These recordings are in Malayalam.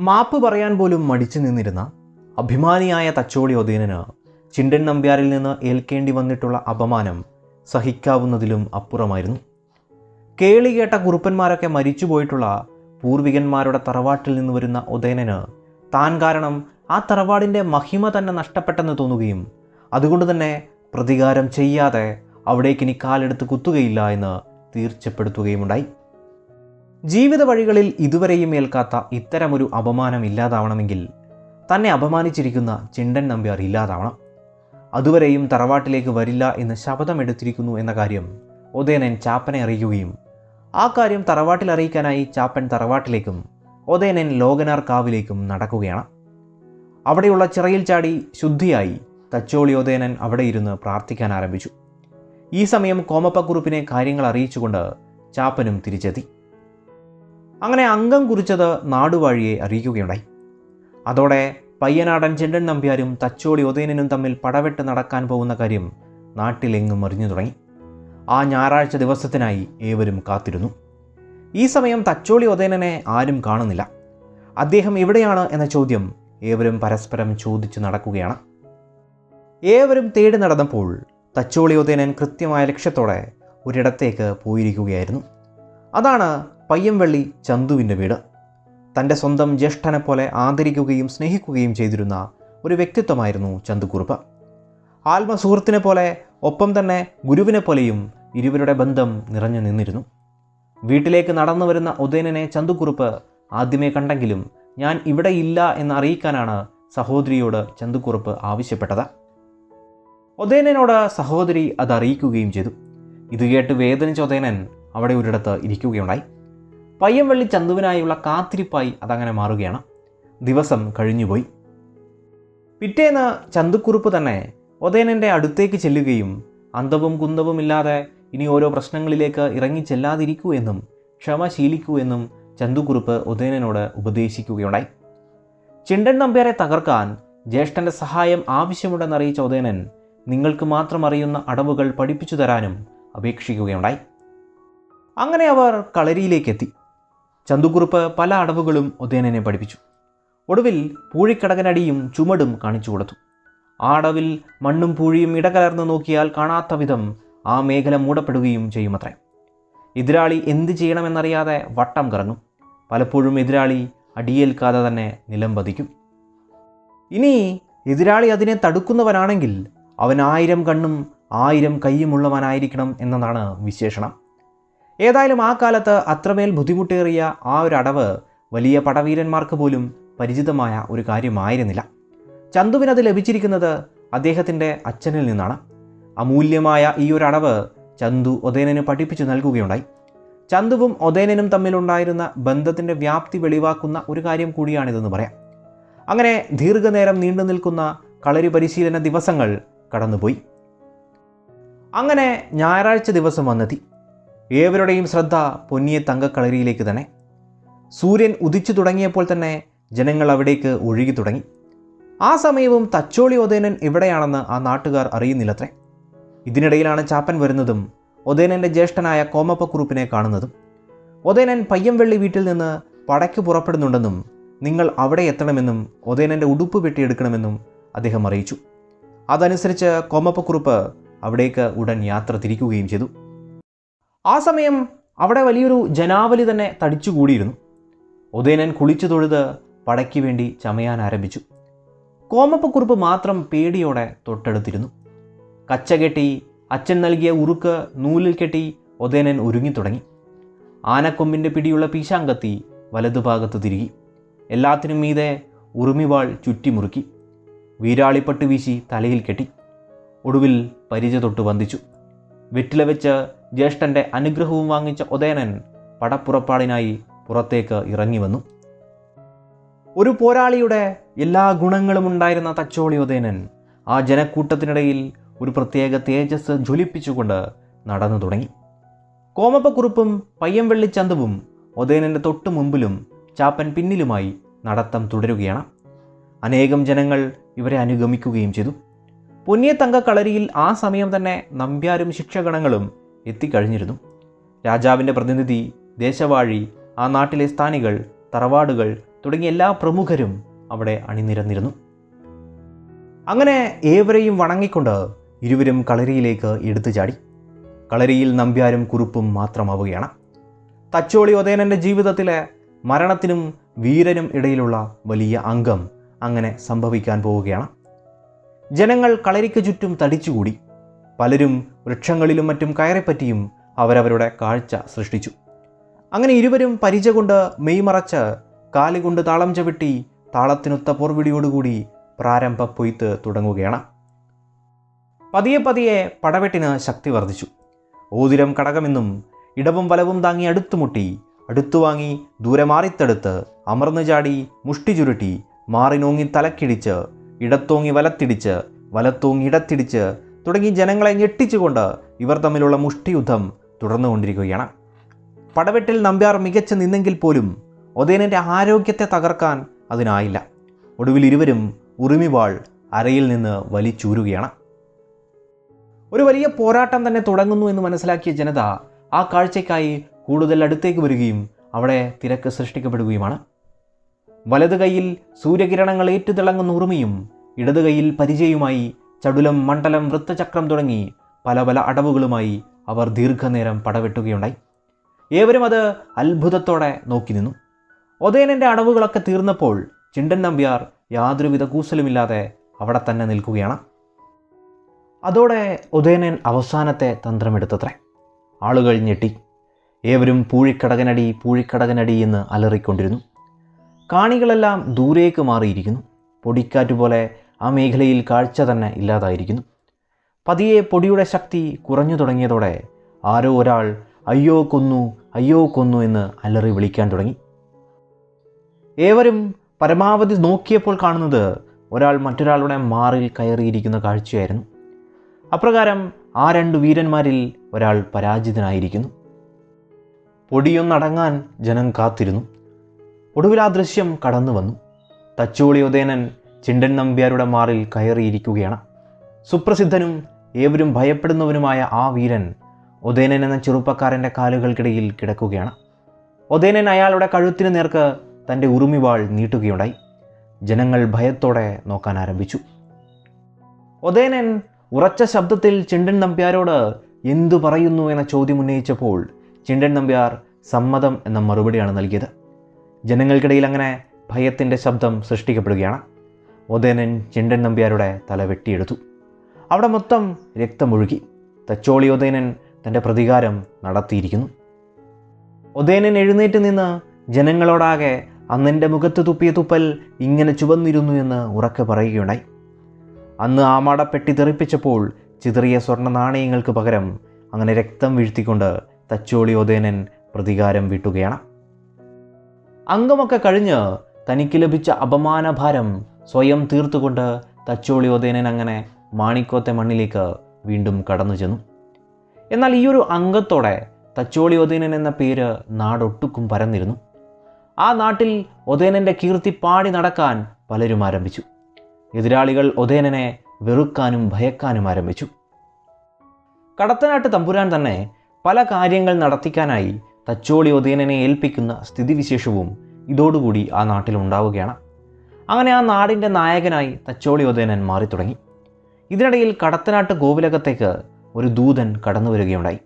മാപ്പ് പറയാൻ പോലും മടിച്ചു നിന്നിരുന്ന അഭിമാനിയായ തച്ചോളി ഒതീനന് ചിണ്ടൻ നമ്പ്യാരിൽ നിന്ന് ഏൽക്കേണ്ടി വന്നിട്ടുള്ള അപമാനം സഹിക്കാവുന്നതിലും അപ്പുറമായിരുന്നു. കേളി കേട്ട കുറുപ്പന്മാരൊക്കെ മരിച്ചുപോയിട്ടുള്ള പൂർവികന്മാരുടെ തറവാട്ടിൽ നിന്ന് വരുന്ന ഉദയനന് താൻ കാരണം ആ തറവാടിന്റെ മഹിമ തന്നെ നഷ്ടപ്പെട്ടെന്ന് തോന്നുകയും അതുകൊണ്ട് തന്നെ പ്രതികാരം ചെയ്യാതെ അവിടേക്ക് ഇനി കാലെടുത്ത് കുത്തുകയില്ല എന്ന് തീർച്ചപ്പെടുത്തുകയുമുണ്ടായി. ജീവിത വഴികളിൽ ഇതുവരെയും ഏൽക്കാത്ത ഇത്തരമൊരു അപമാനം ഇല്ലാതാവണമെങ്കിൽ തന്നെ അപമാനിച്ചിരിക്കുന്ന ചിണ്ടൻ നമ്പ്യാർ ഇല്ലാതാവണം. അതുവരെയും തറവാട്ടിലേക്ക് വരില്ല എന്ന് ശപഥമെടുത്തിരിക്കുന്നു എന്ന കാര്യം ഉദയനൻ ചാപ്പനെ അറിയിക്കുകയും ആ കാര്യം തറവാട്ടിൽ അറിയിക്കാനായി ചാപ്പൻ തറവാട്ടിലേക്കും ഉദയനൻ ലോകനാർ കാവിലേക്കും നടക്കുകയാണ്. അവിടെയുള്ള ചിറയിൽ ചാടി ശുദ്ധിയായി തച്ചോളി ഉദയനൻ അവിടെ ഇരുന്ന് പ്രാർത്ഥിക്കാൻ ആരംഭിച്ചു. ഈ സമയം കോമപ്പക്കുറുപ്പിനെ കാര്യങ്ങൾ അറിയിച്ചുകൊണ്ട് ചാപ്പനും തിരിച്ചെത്തി. അങ്ങനെ അംഗം കുറിച്ചത് നാടുവാഴിയെ അറിയിക്കുകയുണ്ടായി. അതോടെ പയ്യനാടൻ ചെണ്ടൻ നമ്പ്യാരും തച്ചോടി ഉദയനും തമ്മിൽ പടവെട്ട് നടക്കാൻ പോകുന്ന കാര്യം നാട്ടിലെങ്ങും അറിഞ്ഞു തുടങ്ങി. ആ ഞായറാഴ്ച ദിവസത്തിനായി ഏവരും കാത്തിരുന്നു. ഈ സമയം തച്ചോളി ഉദയനനെ ആരും കാണുന്നില്ല. അദ്ദേഹം എവിടെയാണ് എന്ന ചോദ്യം ഏവരും പരസ്പരം ചോദിച്ചു നടക്കുകയാണ്. ഏവരും തേടി നടന്നപ്പോൾ തച്ചോളി ഉദയനൻ കൃത്യമായ ലക്ഷ്യത്തോടെ ഒരിടത്തേക്ക് പോയിരിക്കുകയായിരുന്നു. അതാണ് പയ്യംവള്ളി ചന്തുവിന്റെ വീട്. തന്റെ സ്വന്തം ജ്യേഷ്ഠനെ പോലെ ആദരിക്കുകയും സ്നേഹിക്കുകയും ചെയ്തിരുന്ന ഒരു വ്യക്തിത്വമായിരുന്നു ചന്തുക്കുറുപ്പ് ആത്മസുഹൃത്തിനെ പോലെ ഒപ്പം തന്നെ ഗുരുവിനെ പോലെയും ഇരുവരുടെ ബന്ധം നിറഞ്ഞു നിന്നിരുന്നു. വീട്ടിലേക്ക് നടന്നു വരുന്ന ഉദയനനെ ചന്തുക്കുറുപ്പ് ആദ്യമേ കണ്ടെങ്കിലും ഞാൻ ഇവിടെ ഇല്ല എന്ന് അറിയിക്കാനാണ് സഹോദരിയോട് ചന്തുക്കുറുപ്പ് ആവശ്യപ്പെട്ടത്. ഉദയനോട് സഹോദരി അത് അറിയിക്കുകയും ചെയ്തു. ഇത് കേട്ട് വേദനിച്ച ഉദയനൻ അവിടെ ഒരിടത്ത് ഇരിക്കുകയുണ്ടായി. പയ്യൻവള്ളി ചന്തുവിനായുള്ള കാത്തിരിപ്പായി അതങ്ങനെ മാറുകയാണ്. ദിവസം കഴിഞ്ഞുപോയി. പിറ്റേന്ന് ചന്തുക്കുറുപ്പ് തന്നെ ഒതേനന്റെ അടുത്തേക്ക് ചെല്ലുകയും അന്തവും കുന്തവും ഇല്ലാതെ ഇനി ഓരോ പ്രശ്നങ്ങളിലേക്ക് ഇറങ്ങി ചെല്ലാതിരിക്കൂ എന്നും ക്ഷമ ശീലിക്കൂ എന്നും ചന്തുക്കുറുപ്പ് ഉദയനനോട് ഉപദേശിക്കുകയുണ്ടായി. ചിണ്ടൻ നമ്പ്യാരെ തകർക്കാൻ ജ്യേഷ്ഠന്റെ സഹായം ആവശ്യമുണ്ടെന്നറിയിച്ച ഉദയനൻ നിങ്ങൾക്ക് മാത്രം അറിയുന്ന അടവുകൾ പഠിപ്പിച്ചു തരാനും അപേക്ഷിക്കുകയുണ്ടായി. അങ്ങനെ അവർ കളരിയിലേക്കെത്തി. ചന്തുക്കുറുപ്പ് പല അടവുകളും ഉദയനനെ പഠിപ്പിച്ചു. ഒടുവിൽ പൂഴിക്കടകനടിയും ചുമടും കാണിച്ചു കൊടുത്തു. ആ അടവിൽ മണ്ണും പൂഴിയും ഇടകലർന്ന് നോക്കിയാൽ കാണാത്ത വിധം ആ മേഖല മൂടപ്പെടുകയും ചെയ്യുമത്രേ. എതിരാളി എന്ത് ചെയ്യണമെന്നറിയാതെ വട്ടം കറങ്ങും. പലപ്പോഴും എതിരാളി അടിയേൽക്കാതെ തന്നെ നിലം പതിക്കും. ഇനി എതിരാളി അതിനെ തടുക്കുന്നവനാണെങ്കിൽ അവൻ ആയിരം കണ്ണും ആയിരം കൈയുമുള്ളവനായിരിക്കണം എന്നതാണ് വിശേഷണം. ഏതായാലും ആ കാലത്ത് അത്രമേൽ ബുദ്ധിമുട്ടേറിയ ആ ഒരു അടവ് വലിയ പടവീരന്മാർക്ക് പോലും പരിചിതമായ ഒരു കാര്യമായിരുന്നില്ല. ചന്തുവിനത് ലഭിച്ചിരിക്കുന്നത് അദ്ദേഹത്തിന്റെ അച്ഛനിൽ നിന്നാണ്. അമൂല്യമായ ഈ ഒരു അടവ് ചന്തു ഒതേനന് പഠിപ്പിച്ചു നൽകുകയുണ്ടായി. ചന്തുവും ഒതേനനും തമ്മിലുണ്ടായിരുന്ന ബന്ധത്തിന്റെ വ്യാപ്തി വെളിവാക്കുന്ന ഒരു കാര്യം കൂടിയാണിതെന്ന് പറയാം. അങ്ങനെ ദീർഘനേരം നീണ്ടു നിൽക്കുന്ന കളരി പരിശീലന ദിവസങ്ങൾ കടന്നുപോയി. അങ്ങനെ ഞായറാഴ്ച ദിവസം വന്നെത്തി. ഏവരുടെയും ശ്രദ്ധ പൊന്നിയ തങ്കക്കളരിയിലേക്ക് തന്നെ. സൂര്യൻ ഉദിച്ചു തുടങ്ങിയപ്പോൾ തന്നെ ജനങ്ങൾ അവിടേക്ക് ഒഴുകി തുടങ്ങി. ആ സമയവും തച്ചോളി ഒതേനൻ എവിടെയാണെന്ന് ആ നാട്ടുകാർ അറിയുന്നില്ലത്രേ. ഇതിനിടയിലാണ് ചാപ്പൻ വരുന്നതും ഒതേനന്റെ ജ്യേഷ്ഠനായ കോമപ്പക്കുറുപ്പിനെ കാണുന്നതും. ഒതേനൻ പയ്യംവെള്ളി വീട്ടിൽ നിന്ന് പടയ്ക്ക് പുറപ്പെടുന്നുണ്ടെന്നും നിങ്ങൾ അവിടെ എത്തണമെന്നും ഒതേനന്റെ ഉടുപ്പ് വെട്ടിയെടുക്കണമെന്നും അദ്ദേഹം അറിയിച്ചു. അതനുസരിച്ച് കോമപ്പക്കുറുപ്പ് അവിടേക്ക് ഉടൻ യാത്ര തിരിക്കുകയും ചെയ്തു. ആ സമയം അവിടെ വലിയൊരു ജനാവലി തന്നെ തടിച്ചുകൂടിയിരുന്നു ഉദയനൻ കുളിച്ചു തൊഴുത് പടയ്ക്ക് വേണ്ടി ചമയാൻ ആരംഭിച്ചു. കോമപ്പക്കുറുപ്പ് മാത്രം പേടിയോടെ തൊട്ടടുത്തിരുന്നു. കച്ച കെട്ടി അച്ഛൻ നൽകിയ ഉറുക്ക് നൂലിൽ കെട്ടി ഉദയനൻ ഒരുങ്ങിത്തുടങ്ങി. ആനക്കൊമ്പിന്റെ പിടിയുള്ള പീശാങ്കത്തി വലതുഭാഗത്ത് തിരികി. എല്ലാത്തിനും മീതെ ഉറുമിവാൾ ചുറ്റിമുറുക്കി. വീരാളിപ്പട്ട് വീശി തലയിൽ കെട്ടി. ഒടുവിൽ പരിച തൊട്ട് വന്ദിച്ചു. വെറ്റില വെച്ച് ജ്യേഷ്ഠന്റെ അനുഗ്രഹവും വാങ്ങിച്ച ഉദയനൻ പടപ്പുറപ്പാടിനായി പുറത്തേക്ക് ഇറങ്ങി വന്നു. ഒരു പോരാളിയുടെ എല്ലാ ഗുണങ്ങളും ഉണ്ടായിരുന്ന തച്ചോളി ഉദയനൻ ആ ജനക്കൂട്ടത്തിനിടയിൽ ഒരു പ്രത്യേക തേജസ് ജ്വലിപ്പിച്ചുകൊണ്ട് നടന്നു തുടങ്ങി. കോമപ്പക്കുറുപ്പും പയ്യംവെള്ളിച്ചന്തവും ഉദയനന്റെ തൊട്ടു മുമ്പിലും ചാപ്പൻ പിന്നിലുമായി നടത്തം തുടരുകയാണ്. അനേകം ജനങ്ങൾ ഇവരെ അനുഗമിക്കുകയും ചെയ്തു. പൊന്നിയത്തങ്ക കളരിയിൽ ആ സമയം തന്നെ നമ്പ്യാരും ശിക്ഷഗണങ്ങളും എത്തിക്കഴിഞ്ഞിരുന്നു. രാജാവിന്റെ പ്രതിനിധി ദേശവാഴി ആ നാട്ടിലെ സ്ഥാനികൾ തറവാടുകൾ തുടങ്ങിയ എല്ലാ പ്രമുഖരും അവിടെ അണിനിരന്നിരുന്നു. അങ്ങനെ ഏവരെയും വണങ്ങിക്കൊണ്ട് ഇരുവരും കളരിയിലേക്ക് എടുത്തു ചാടി. കളരിയിൽ നമ്പ്യാരും കുറുപ്പും മാത്രമാവുകയാണ്. തച്ചോളി ഒതേനന്റെ ജീവിതത്തിലെ മരണത്തിനും വീരനും ഇടയിലുള്ള വലിയ അംഗം അങ്ങനെ സംഭവിക്കാൻ പോവുകയാണ്. ജനങ്ങൾ കളരിക്ക് ചുറ്റും തടിച്ചുകൂടി. പലരും വൃക്ഷങ്ങളിലും മറ്റും കയറിപ്പറ്റിയും അവരവരുടെ കാഴ്ച സൃഷ്ടിച്ചു. അങ്ങനെ ഇരുവരും പരിച കൊണ്ട് മെയ്മറച്ച് കാലുകൊണ്ട് താളം ചവിട്ടി താളത്തിനൊത്ത പോർവിടിയോടുകൂടി പ്രാരംഭ പൊയ്ത്ത് തുടങ്ങുകയാണ്. പതിയെ പതിയെ പടവെട്ടിന് ശക്തി വർദ്ധിച്ചു. ഓതിരം കടകമെന്നും ഇടവും വലവും താങ്ങി അടുത്തുമുട്ടി അടുത്തു വാങ്ങി ദൂരെ മാറിത്തടുത്ത് അമർന്നു ചാടി മുഷ്ടി ചുരുട്ടി മാറിനോങ്ങി തലക്കിടിച്ച് ഇടത്തോങ്ങി വലത്തിടിച്ച് വലത്തോങ്ങി ഇടത്തിടിച്ച് തുടങ്ങി ജനങ്ങളെ ഞെട്ടിച്ചുകൊണ്ട് ഇവർ തമ്മിലുള്ള മുഷ്ടിയുദ്ധം തുടർന്നുകൊണ്ടിരിക്കുകയാണ്. പടവെട്ടിൽ നമ്പ്യാർ മികച്ചു നിന്നെങ്കിൽ പോലും ഒതേനന്റെ ആരോഗ്യത്തെ തകർക്കാൻ അതിനായില്ല. ഒടുവിൽ ഇരുവരും ഉറുമിവാൾ അരയിൽ നിന്ന് വലിച്ചൂരുകയാണ്. ഒരു വലിയ പോരാട്ടം തന്നെ തുടങ്ങുന്നു എന്ന് മനസ്സിലാക്കിയ ജനത ആ കാഴ്ചയ്ക്കായി കൂടുതൽ അടുത്തേക്ക് വരികയും അവിടെ തിരക്ക് സൃഷ്ടിക്കപ്പെടുകയുമാണ്. വലത് കൈയിൽ സൂര്യകിരണങ്ങൾ ഏറ്റുതിളങ്ങുന്ന ഉറുമിയും ഇടതു കൈയിൽ പരിചയവുമായി ചടുലം മണ്ഡലം വൃത്തചക്രം തുടങ്ങി പല പല അടവുകളുമായി അവർ ദീർഘനേരം പടവെട്ടുകയുണ്ടായി. ഏവരും അത് അത്ഭുതത്തോടെ നോക്കി നിന്നു. ഒതേനന്റെ അടവുകളൊക്കെ തീർന്നപ്പോൾ ചിണ്ടൻ നമ്പ്യാർ യാതൊരുവിധ കൂസലുമില്ലാതെ അവിടെ തന്നെ നിൽക്കുകയാണ്. അതോടെ ഉദയനൻ അവസാനത്തെ തന്ത്രമെടുത്തത്രേ. ആളുകൾ ഞെട്ടി. ഏവരും പൂഴിക്കടകനടി പൂഴിക്കടകനടി എന്ന് അലറിക്കൊണ്ടിരുന്നു. കാണികളെല്ലാം ദൂരേക്ക് മാറിയിരിക്കുന്നു. പൊടിക്കാറ്റ് പോലെ ആ മേഖലയിൽ കാഴ്ച തന്നെ ഇല്ലാതായിരിക്കുന്നു. പതിയെ പൊടിയുടെ ശക്തി കുറഞ്ഞു തുടങ്ങിയതോടെ ആരോ ഒരാൾ അയ്യോ കൊന്നു അയ്യോ കൊന്നു എന്ന് അലറി വിളിക്കാൻ തുടങ്ങി. ഏവരും പരമാവധി നോക്കിയപ്പോൾ കാണുന്നത് ഒരാൾ മറ്റൊരാളുടെ മാറിൽ കയറിയിരിക്കുന്ന കാഴ്ചയായിരുന്നു. അപ്രകാരം ആ രണ്ട് വീരന്മാരിൽ ഒരാൾ പരാജിതനായിരിക്കുന്നു. പൊടിയൊന്നടങ്ങാൻ ജനം കാത്തിരുന്നു. ഒടുവിൽ ആ ദൃശ്യം കടന്നു വന്നു. തച്ചോളി ഉദയനൻ ചിണ്ടൻ നമ്പ്യാരുടെ മാറിൽ കയറിയിരിക്കുകയാണ്. സുപ്രസിദ്ധനും ഏവരും ഭയപ്പെടുന്നവനുമായ ആ വീരൻ ഉദയനൻ എന്ന ചെറുപ്പക്കാരന്റെ കാലുകൾക്കിടയിൽ കിടക്കുകയാണ്. ഉദയനൻ അയാളുടെ കഴുത്തിന് നേർക്ക് തന്റെ ഉറുമിവാൾ നീട്ടുകയുണ്ടായി. ജനങ്ങൾ ഭയത്തോടെ നോക്കാൻ ആരംഭിച്ചു. ഉദയനൻ ഉറച്ച ശബ്ദത്തിൽ ചിണ്ടൻ നമ്പ്യാരോട് എന്തു പറയുന്നു എന്ന ചോദ്യം ഉന്നയിച്ചപ്പോൾ ചിണ്ടൻ നമ്പ്യാർ സമ്മതം എന്ന മറുപടിയാണ് നൽകിയത്. ജനങ്ങൾക്കിടയിൽ അങ്ങനെ ഭയത്തിന്റെ ശബ്ദം സൃഷ്ടിക്കപ്പെടുകയാണ്. ഉദയനൻ ചിണ്ടൻ നമ്പ്യാരുടെ തല വെട്ടിയെടുത്തു. അവിടെ മൊത്തം രക്തമൊഴുകി. തച്ചോളി ഉദയനൻ തന്റെ പ്രതികാരം നടത്തിയിരിക്കുന്നു. ഉദയനൻ എഴുന്നേറ്റ് നിന്ന് ജനങ്ങളോടാകെ അന്നെന്റെ മുഖത്ത് തുപ്പിയ തുപ്പൽ ഇങ്ങനെ ചുവന്നിരുന്നു എന്ന് ഉറക്കെ പറയുകയുണ്ടായി. അന്ന് ആമാടപ്പെട്ടി തെറിപ്പിച്ചപ്പോൾ ചിതറിയ സ്വർണ നാണയങ്ങൾക്ക് പകരം അങ്ങനെ രക്തം വീഴ്ത്തിക്കൊണ്ട് തച്ചോളി ഉദയനൻ പ്രതികാരം വീട്ടുകയാണ്. അംഗമൊക്കെ കഴിഞ്ഞ് തനിക്ക് ലഭിച്ച അപമാനഭാരം സ്വയം തീർത്തുകൊണ്ട് തച്ചോളി ഉദയനൻ അങ്ങനെ മാണിക്കോത്തെ മണ്ണിലേക്ക് വീണ്ടും കടന്നു ചെന്നു. എന്നാൽ ഈ ഒരു അംഗത്തോടെ തച്ചോളി ഉദയനൻ എന്ന പേര് നാടൊട്ടുക്കും പരന്നിരുന്നു. ആ നാട്ടിൽ ഉദയനന്റെ കീർത്തി പാടി നടക്കാൻ പലരും ആരംഭിച്ചു. എതിരാളികൾ ഉദയനനെ വെറുക്കാനും ഭയക്കാനും ആരംഭിച്ചു. കടത്തനാട്ട് തമ്പുരാൻ തന്നെ പല കാര്യങ്ങൾ നടത്തിക്കാനായി തച്ചോളി ഉദയനനെ ഏൽപ്പിക്കുന്ന സ്ഥിതിവിശേഷവും ഇതോടുകൂടി ആ നാട്ടിൽ ഉണ്ടാവുകയാണ്. അങ്ങനെ ആ നാടിന്റെ നായകനായി തച്ചോളി ഉദയനൻ മാറി തുടങ്ങി. ഇതിനിടയിൽ കടത്തനാട്ട് കോവിലകത്തേക്ക് ഒരു ദൂതൻ കടന്നു വരികയുണ്ടായി.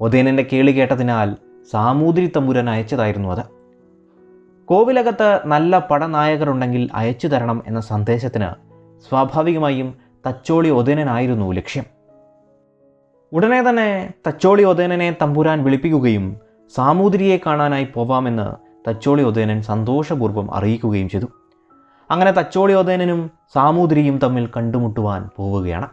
ഉദയനന്റെ കേളി കേട്ടതിനാൽ സാമൂതിരി തമ്പുരൻ അയച്ചതായിരുന്നു അത്. കോവിലകത്ത് നല്ല പടനായകരുണ്ടെങ്കിൽ അയച്ചു തരണം എന്ന സന്ദേശത്തിന് സ്വാഭാവികമായും തച്ചോളി ഉദയനനായിരുന്നു ലക്ഷ്യം. ഉടനെ തന്നെ തച്ചോളി ഉദയനനെ തമ്പുരാൻ വിളിപ്പിക്കുകയും സാമൂതിരിയെ കാണാനായി പോവാമെന്ന് തച്ചോളി ഉദയനൻ സന്തോഷപൂർവം അറിയിക്കുകയും ചെയ്തു. അങ്ങനെ തച്ചോളി ഉദയനനും സാമൂതിരിയും തമ്മിൽ കണ്ടുമുട്ടുവാൻ പോവുകയാണ്.